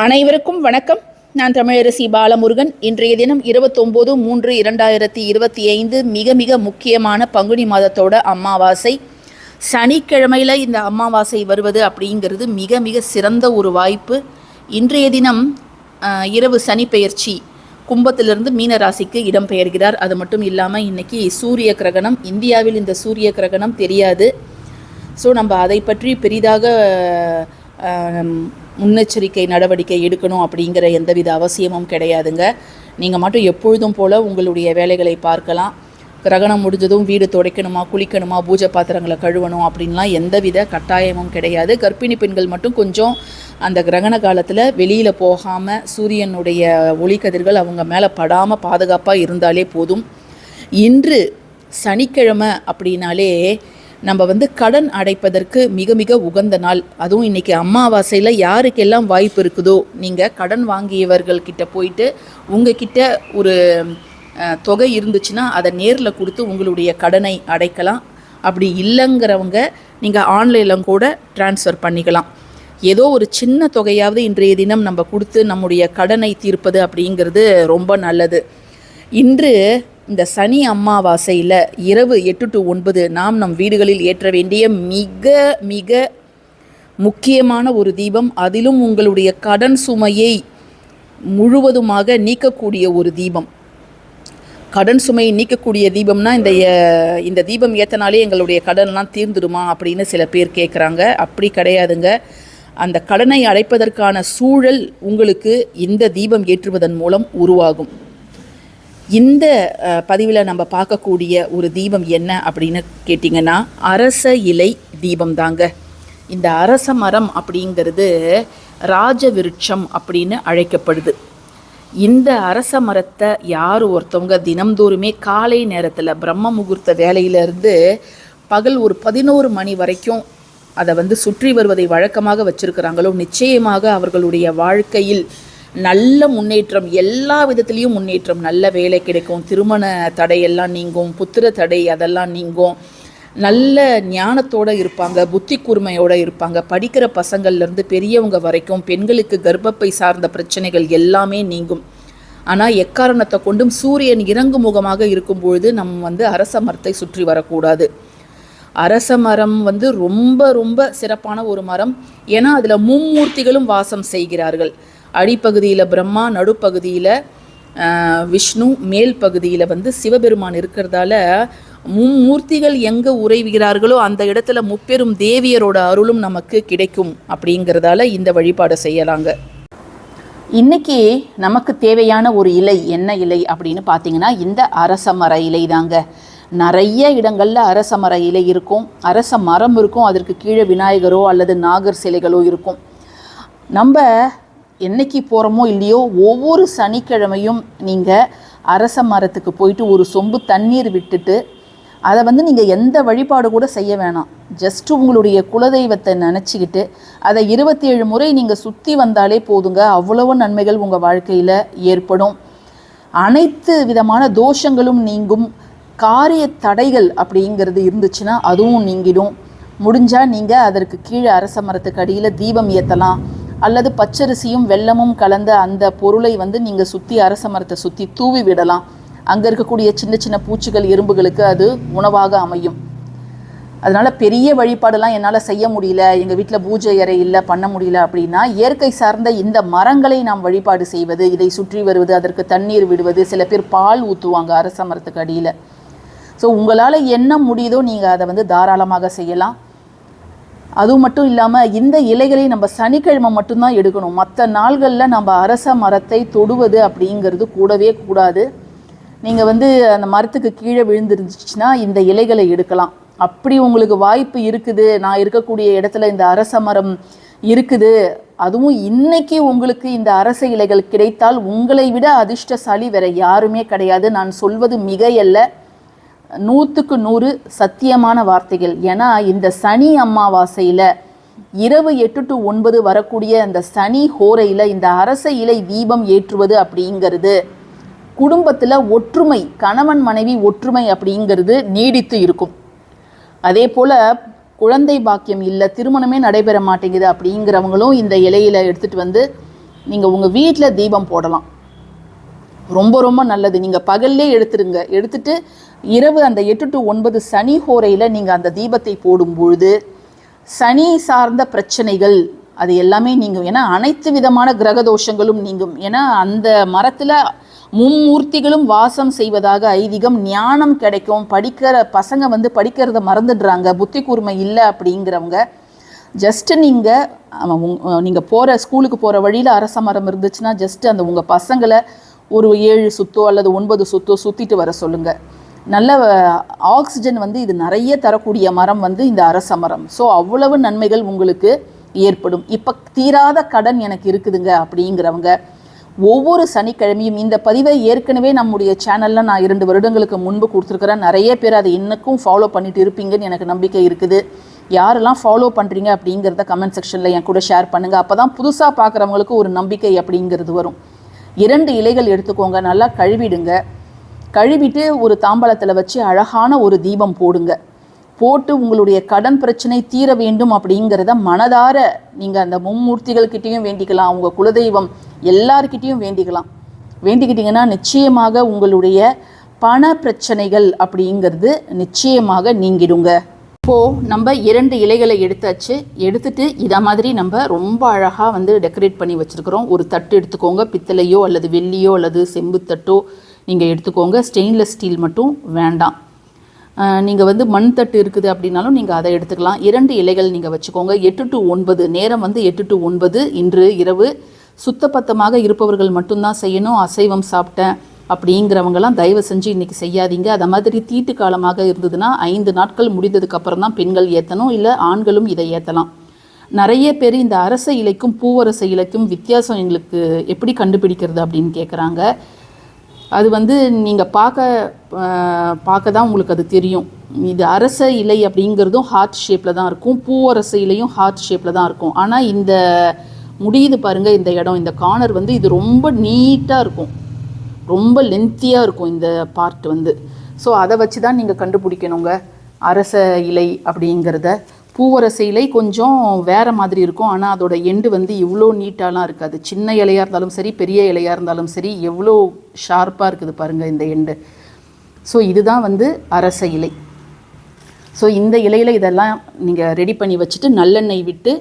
அனைவருக்கும் வணக்கம். நான் தமிழரசி பாலமுருகன். இன்றைய தினம் இருபத்தொம்போது மூன்று இரண்டாயிரத்தி இருபத்தி ஐந்து மிக மிக முக்கியமான பங்குனி மாதத்தோட அமாவாசை. சனிக்கிழமையில் இந்த அமாவாசை வருவது அப்படிங்கிறது மிக மிக சிறந்த ஒரு வாய்ப்பு. இன்றைய தினம் இரவு சனி பெயர்ச்சி கும்பத்திலிருந்து மீனராசிக்கு இடம்பெயர்கிறார் அது மட்டும் இல்லாமல் இன்னைக்கு சூரிய கிரகணம் இந்தியாவில் இந்த சூரிய கிரகணம் தெரியாது. ஸோ நம்ம அதை பற்றி பெரிதாக முன்னெச்சரிக்கை நடவடிக்கை எடுக்கணும் அப்படிங்கிற எந்தவித அவசியமும் கிடையாதுங்க. நீங்கள் மட்டும் எப்பொழுதும் போல் உங்களுடைய வேலைகளை பார்க்கலாம். கிரகணம் முடிஞ்சதும் வீடு துடைக்கணுமா குளிக்கணுமா பூஜை பாத்திரங்களை கழுவணும் அப்படின்லாம் எந்தவித கட்டாயமும் கிடையாது. கர்ப்பிணி பெண்கள் மட்டும் கொஞ்சம் அந்த கிரகண காலத்தில் வெளியில் போகாமல் சூரியனுடைய ஒளிக்கதிர்கள் அவங்க மேலே படாமல் பாதுகாப்பாக இருந்தாலே போதும். இன்று சனிக்கிழமை அப்படின்னாலே நம்ம வந்து கடன் அடைப்பதற்கு மிக மிக உகந்த நாள். அதுவும் இன்றைக்கி அமாவாசையில் யாருக்கெல்லாம் வாய்ப்பு இருக்குதோ நீங்கள் கடன் வாங்கியவர்கள்கிட்ட போயிட்டு உங்ககிட்ட ஒரு தொகை இருந்துச்சுன்னா அதை நேரில் கொடுத்து உங்களுடைய கடனை அடைக்கலாம். அப்படி இல்லைங்கிறவங்க நீங்கள் ஆன்லைனில் கூட ட்ரான்ஸ்ஃபர் பண்ணிக்கலாம். ஏதோ ஒரு சின்ன தொகையாவது இன்றைய தினம் நம்ம கொடுத்து நம்முடைய கடனை தீர்ப்பது அப்படிங்கிறது ரொம்ப நல்லது. இன்று இந்த சனி அமாவாசையில் இரவு எட்டு டு ஒன்பது நாம் நம் வீடுகளில் ஏற்ற வேண்டிய மிக மிக முக்கியமான ஒரு தீபம். அதிலும் உங்களுடைய கடன் சுமையை முழுவதுமாக நீக்கக்கூடிய ஒரு தீபம். கடன் சுமையை நீக்கக்கூடிய தீபம்னா இந்த இந்த தீபம் ஏற்றனாலே எங்களுடைய கடன்லாம் தீர்ந்துடுமா அப்படின்னு சில பேர் கேட்குறாங்க அப்படி கிடையாதுங்க. அந்த கடனை அடைப்பதற்கான சூழல் உங்களுக்கு இந்த தீபம் ஏற்றுவதன் மூலம் உருவாகும். இந்த பதிவில் நம்ம பார்க்கக்கூடிய ஒரு தீபம் என்ன அப்படின்னு கேட்டிங்கன்னா அரச இலை தீபம் தாங்க. இந்த அரச மரம் அப்படிங்கிறது ராஜ விருட்சம் அப்படின்னு அழைக்கப்படுது. இந்த அரச மரத்தை யார் ஒருத்தவங்க தினம்தோறுமே காலை நேரத்தில் பிரம்ம முகூர்த்த வேலையிலேருந்து பகல் ஒரு பதினோரு மணி வரைக்கும் அதை வந்து சுற்றி வருவதை வழக்கமாக வச்சுருக்கிறாங்களோ நிச்சயமாக அவர்களுடைய வாழ்க்கையில் நல்ல முன்னேற்றம் எல்லா விதத்துலேயும் முன்னேற்றம். நல்ல வேலை கிடைக்கும். திருமண தடையெல்லாம் நீங்கும். புத்திர தடை அதெல்லாம் நீங்கும். நல்ல ஞானத்தோட இருப்பாங்க. புத்தி கூர்மையோடு இருப்பாங்க. படிக்கிற பசங்கள்லேருந்து பெரியவங்க வரைக்கும் பெண்களுக்கு கர்ப்பப்பை சார்ந்த பிரச்சனைகள் எல்லாமே நீங்கும். ஆனால் எக்காரணத்தை கொண்டும் சூரியன் இறங்கு முகமாக இருக்கும் பொழுது நம்ம வந்து அரச மரத்தை சுற்றி வரக்கூடாது. அரச மரம் வந்து ரொம்ப ரொம்ப சிறப்பான ஒரு மரம். ஏன்னா அதில் மும்மூர்த்திகளும் வாசம் செய்கிறார்கள். அடிப்பகுதியில் பிரம்மா நடுப்பகுதியில் விஷ்ணு மேல் பகுதியில் வந்து சிவபெருமான் இருக்கிறதால மும்மூர்த்திகள் எங்கே உறைவுகிறார்களோ அந்த இடத்துல முப்பெரும் தேவியரோட அருளும் நமக்கு கிடைக்கும் அப்படிங்கிறதால இந்த வழிபாடை செய்யலாங்க. இன்னைக்கு நமக்கு தேவையான ஒரு இலை என்ன இலை அப்படின்னு பார்த்தீங்கன்னா இந்த அரசமர இலை தாங்க. நிறைய இடங்களில் அரச மர இலை இருக்கும். அரச மரம் இருக்கும். அதற்கு கீழே விநாயகரோ அல்லது நாகர் சிலைகளோ இருக்கும். நம்ம என்னைக்கு போகிறோமோ இல்லையோ ஒவ்வொரு சனிக்கிழமையும் நீங்கள் அரச மரத்துக்கு போயிட்டு ஒரு சொம்பு தண்ணீர் விட்டுட்டு அதை வந்து நீங்கள் எந்த வழிபாடு கூட செய்ய வேணாம். ஜஸ்ட் உங்களுடைய குலதெய்வத்தை நினச்சிக்கிட்டு அதை இருபத்தி ஏழு முறை நீங்கள் சுற்றி வந்தாலே போதுங்க. அவ்வளவு நன்மைகள் உங்கள் வாழ்க்கையில் ஏற்படும். அனைத்து விதமான தோஷங்களும் நீங்கும். காரிய தடைகள் அப்படிங்கிறது இருந்துச்சுன்னா அதுவும் நீங்கிடும். முடிஞ்சால் நீங்கள் அதற்கு கீழே அரச மரத்துக்கு அடியில் தீபம் ஏற்றலாம் அல்லது பச்சரிசியும் வெல்லமும் கலந்த அந்த பொருளை வந்து நீங்கள் சுற்றி அரச மரத்தை சுற்றி தூவி விடலாம். அங்கே இருக்கக்கூடிய சின்ன சின்ன பூச்சிகள் எறும்புகளுக்கு அது உணவாக அமையும். அதனால் பெரிய வழிபாடெல்லாம் என்னால் செய்ய முடியல எங்கள் வீட்டில் பூஜை அறை இல்லை பண்ண முடியல அப்படின்னா இயற்கை சார்ந்த இந்த மரங்களை நாம் வழிபாடு செய்வது இதை சுற்றி வருவது அதற்கு தண்ணீர் விடுவது சில பேர் பால் ஊற்றுவாங்க அரச மரத்துக்கு அடியில். ஸோ உங்களால் என்ன முடியுதோ நீங்கள் அதை வந்து தாராளமாக செய்யலாம். அது மட்டும் இல்லாமல் இந்த இலைகளை நம்ம சனிக்கிழமை மட்டும்தான் எடுக்கணும். மற்ற நாள்களில் நம்ம அரச மரத்தை தொடுவது அப்படிங்கிறது கூடவே கூடாது. நீங்கள் வந்து அந்த மரத்துக்கு கீழே விழுந்துருந்துச்சுன்னா இந்த இலைகளை எடுக்கலாம். அப்படி உங்களுக்கு வாய்ப்பு இருக்குது. நான் இருக்கக்கூடிய இடத்துல இந்த அரச மரம் இருக்குது. அதுவும் இன்னைக்கு உங்களுக்கு இந்த அரச இலைகள் கிடைத்தால் உங்களை விட அதிர்ஷ்டசாலி வேற யாருமே கிடையாது. நான் சொல்வது மிகையல்ல. நூற்றுக்கு நூறு சத்தியமான வார்த்தைகள். ஏன்னா இந்த சனி அமாவாசையில் இரவு எட்டு டு ஒன்பது வரக்கூடிய அந்த சனி ஹோரையில் இந்த அரச இலை தீபம் ஏற்றுவது அப்படிங்கிறது குடும்பத்தில் ஒற்றுமை கணவன் மனைவி ஒற்றுமை அப்படிங்கிறது நீடித்து இருக்கும். அதே போல் குழந்தை பாக்கியம் இல்லை திருமணமே நடைபெற மாட்டேங்குது அப்படிங்கிறவங்களும் இந்த இலையில் எடுத்துகிட்டு வந்து நீங்கள் உங்கள் வீட்டில் தீபம் போடலாம். ரொம்ப ரொம்ப நல்லது. நீங்கள் பகல்லே எடுத்துருங்க. எடுத்துட்டு இரவு அந்த எட்டு டு ஒன்பது சனி ஹோரையில் நீங்கள் அந்த தீபத்தை போடும்பொழுது சனி சார்ந்த பிரச்சனைகள் அது எல்லாமே நீங்கள் ஏன்னா அனைத்து விதமான கிரக தோஷங்களும் நீங்கும். ஏன்னா அந்த மரத்தில் மும்மூர்த்திகளும் வாசம் செய்வதாக ஐதீகம் ஞானம் கிடைக்கும். படிக்கிற பசங்க வந்து படிக்கிறத மறந்துடுறாங்க. புத்தி கூர்மை இல்லை அப்படிங்கிறவங்க ஜஸ்ட்டு நீங்கள் நீங்கள் போகிற ஸ்கூலுக்கு போகிற வழியில் அரச மரம் இருந்துச்சுன்னா ஜஸ்ட்டு அந்த உங்கள் பசங்களை ஒரு ஏழு சுத்தோ அல்லது ஒன்பது சுத்தோ சுற்றிட்டு வர சொல்லுங்கள் நல்ல ஆக்சிஜன் வந்து இது நிறைய தரக்கூடிய மரம் வந்து இந்த அரச மரம். ஸோ அவ்வளவு நன்மைகள் உங்களுக்கு ஏற்படும். இப்போ தீராத கடன் எனக்கு இருக்குதுங்க அப்படிங்கிறவங்க ஒவ்வொரு சனிக்கிழமையும் இந்த பதிவை ஏற்கனவே நம்முடைய சேனலில் நான் இரண்டு வருடங்களுக்கு முன்பு கொடுத்துருக்குறேன். நிறைய பேர் அதை இன்னக்கும் ஃபாலோ பண்ணிட்டு இருப்பீங்கன்னு எனக்கு நம்பிக்கை இருக்குது. யாரெல்லாம் ஃபாலோ பண்ணுறீங்க அப்படிங்கிறத கமெண்ட் செக்ஷனில் என் கூட ஷேர் பண்ணுங்கள் அப்போ தான் புதுசாக பார்க்குறவங்களுக்கு ஒரு நம்பிக்கை அப்படிங்கிறது வரும். இரண்டு இலைகள் எடுத்துக்கோங்க நல்லா கழுவிடுங்க. கழுவிட்டு ஒரு தாம்பலத்தில் வச்சு அழகான ஒரு தீபம் போடுங்க. போட்டு உங்களுடைய கடன் பிரச்சனை தீர வேண்டும் அப்படிங்கிறத மனதார நீங்கள் அந்த மும்மூர்த்திகள்கிட்டேயும் வேண்டிக்கலாம் உங்கள் குலதெய்வம் எல்லார்கிட்டேயும் வேண்டிக்கலாம். வேண்டிக்கிட்டிங்கன்னா நிச்சயமாக உங்களுடைய பண பிரச்சனைகள் அப்படிங்கிறது நிச்சயமாக நீங்கிடுங்க. இப்போது நம்ம இரண்டு இலைகளை எடுத்தாச்சு. எடுத்துட்டு இதை மாதிரி நம்ம ரொம்ப அழகாக வந்து டெக்கரேட் பண்ணி வச்சுருக்கிறோம். ஒரு தட்டு எடுத்துக்கோங்க. பித்தளையோ அல்லது வெள்ளியோ அல்லது செம்புத்தட்டோ நீங்கள் எடுத்துக்கோங்க. ஸ்டெயின்லெஸ் ஸ்டீல் மட்டும் வேண்டாம். நீங்கள் வந்து மண் தட்டு இருக்குது அப்படின்னாலும் நீங்கள் அதை எடுத்துக்கலாம். இரண்டு இலைகள் நீங்கள் வச்சுக்கோங்க. எட்டு டு ஒன்பது நேரம் வந்து எட்டு டு ஒன்பது இன்று இரவு. சுத்தப்பத்தமாக இருப்பவர்கள் மட்டும்தான் செய்யணும். அசைவம் சாப்பிட்டேன். அப்படிங்கிறவங்கலாம் தயவு செஞ்சு இன்றைக்கி செய்யாதீங்க. அதை மாதிரி தீட்டு காலமாக இருந்ததுன்னா ஐந்து நாட்கள் முடிந்ததுக்கப்புறம் தான் பெண்கள் ஏற்றணும் இல்லை ஆண்களும் இதை ஏற்றலாம் நிறைய பேர் இந்த அரச இலைக்கும் பூவரச இலைக்கும் வித்தியாசம் எங்களுக்கு எப்படி கண்டுபிடிக்கிறது அப்படின்னு கேட்குறாங்க அது வந்து நீங்கள் பார்க்க பார்க்க தான் உங்களுக்கு அது தெரியும். இது அரச இலை அப்படிங்கிறதும் ஹார்ட் ஷேப்பில் தான் இருக்கும். பூவரச இலையும் ஹார்ட் ஷேப்பில் தான் இருக்கும். ஆனால் இந்த முடியுது பாருங்கள் இந்த இடம் இந்த கார்னர் வந்து இது ரொம்ப நீட்டாக இருக்கும். ரொம்ப லென்த்தியாக இருக்கும் இந்த பார்ட் வந்து. ஸோ அதை வச்சு தான் நீங்கள் கண்டுபிடிக்கணுங்க. அரச இலை அப்படிங்கிறத. பூவரச இலை கொஞ்சம் வேறு மாதிரி இருக்கும். ஆனால் அதோட எண்டு வந்து இவ்வளோ நீட்டாலாம் இருக்காது. சின்ன இலையாக இருந்தாலும் சரி பெரிய இலையாக இருந்தாலும் சரி எவ்வளோ ஷார்ப்பாக இருக்குது பாருங்கள் இந்த எண்டு ஸோ இதுதான் வந்து அரச இலை. ஸோ இந்த இலையில் இதெல்லாம் நீங்கள் ரெடி பண்ணி வச்சுட்டு நல்லெண்ணெய் விட்டு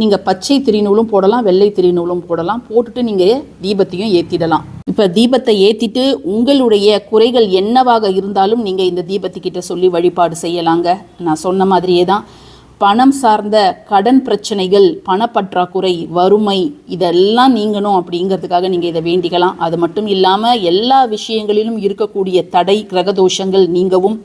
நீங்கள் பச்சை திரிநூலும் போடலாம் வெள்ளை திரிநூலும் போடலாம். போட்டுட்டு நீங்கள் தீபத்தையும் ஏற்றிடலாம் இப்போ தீபத்தை ஏற்றிட்டு உங்களுடைய குறைகள் என்னவாக இருந்தாலும் நீங்கள் இந்த தீபத்துக்கிட்ட சொல்லி வழிபாடு செய்யலாங்க. நான் சொன்ன மாதிரியே தான். பணம் சார்ந்த கடன் பிரச்சனைகள் பணப்பற்றாக்குறை வறுமை இதெல்லாம் நீங்கணும் அப்படிங்கிறதுக்காக நீங்கள் இதை வேண்டிக்கலாம். அது மட்டும் இல்லாமல் எல்லா விஷயங்களிலும் இருக்கக்கூடிய தடை கிரகதோஷங்கள் நீங்கவும்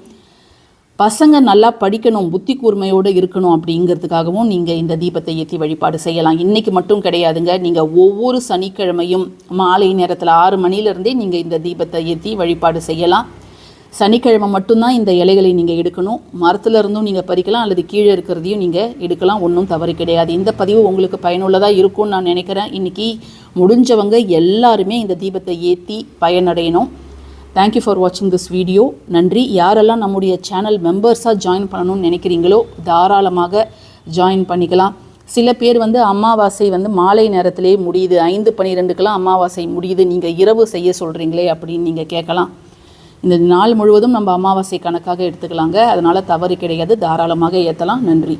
பசங்க நல்லா படிக்கணும் புத்தி கூர்மையோடு இருக்கணும் அப்படிங்கிறதுக்காகவும் நீங்கள் இந்த தீபத்தை ஏற்றி வழிபாடு செய்யலாம். இன்றைக்கி மட்டும் கிடையாதுங்க. நீங்கள் ஒவ்வொரு சனிக்கிழமையும் மாலை நேரத்தில் ஆறு மணிலேருந்தே நீங்கள் இந்த தீபத்தை ஏற்றி வழிபாடு செய்யலாம். சனிக்கிழமை மட்டும்தான் இந்த இலைகளை நீங்கள் எடுக்கணும். மரத்துலேருந்தும் நீங்கள் பறிக்கலாம் அல்லது கீழே இருக்கிறதையும் நீங்கள் எடுக்கலாம். ஒன்றும் தவறு கிடையாது. இந்த பதிவு உங்களுக்கு பயனுள்ளதாக இருக்கும்னு நான் நினைக்கிறேன். இன்றைக்கி முடிஞ்சவங்க எல்லாருமே இந்த தீபத்தை ஏற்றி பயனடையணும். தேங்க்யூ ஃபார் வாட்சிங் திஸ் வீடியோ நன்றி. யாரெல்லாம் நம்முடைய சேனல் மெம்பர்ஸாக ஜாயின் பண்ணணும்னு நினைக்கிறீங்களோ தாராளமாக ஜாயின் பண்ணிக்கலாம். சில பேர் வந்து அமாவாசை வந்து மாலை நேரத்திலே முடியுது. ஐந்து பன்னிரெண்டுக்கெல்லாம் அமாவாசை முடியுது. நீங்கள் இரவு செய்ய சொல்கிறீங்களே அப்படின்னு நீங்கள் கேட்கலாம். இந்த நாள் முழுவதும் நம்ம அமாவாசை கணக்காக எடுத்துக்கலாங்க. அதனால் தவறு கிடையாது. தாராளமாக ஏற்றலாம் நன்றி.